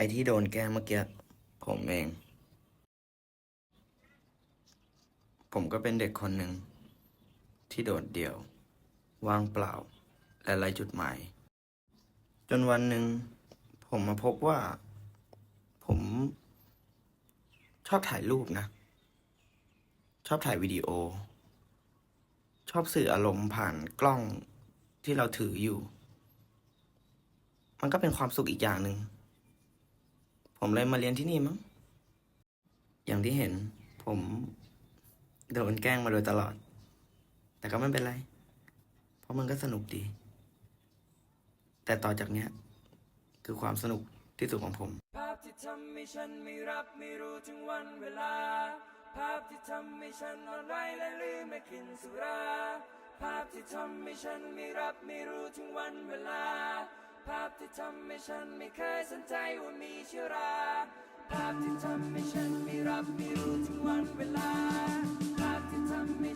ไอที่โดนแก้งเมื่อกี้ผมเอง ผมก็เป็นเด็กคนหนึ่ง ที่โดดเดี่ยว ว่างเปล่า และไร้จุดหมาย จนวันหนึ่ง ผมมาพบว่า ผม ชอบถ่ายรูปนะ ชอบถ่ายวิดีโอ ชอบสื่ออารมณ์ผ่านกล้องที่เราถืออยู่ มันก็เป็นความสุขอีกอย่างหนึ่ง ผมเลยมาเรียนที่นี่มั้ง อย่างที่เห็น ผมโดนแกล้งมาโดยตลอด แต่ก็ไม่เป็นไร เพราะมันก็สนุกดี แต่ต่อจากเนี้ย คือความสนุกที่สุดของผม ภาพที่ทำให้ฉันไม่รับไม่รู้ถึงวันเวลา ภาพที่ทำให้ฉันนอนไหวและลืมไม่กินสุรา ภาพที่ทำให้ฉันไม่รับไม่รู้ถึงวันเวลา ภาพที่ทำให้ฉันไม่เคยสนใจว่ามีเชื้อรา ภาพที่ทำให้ฉันไม่รับไม่รู้ถึงวันเวลา ภาพที่ทำให้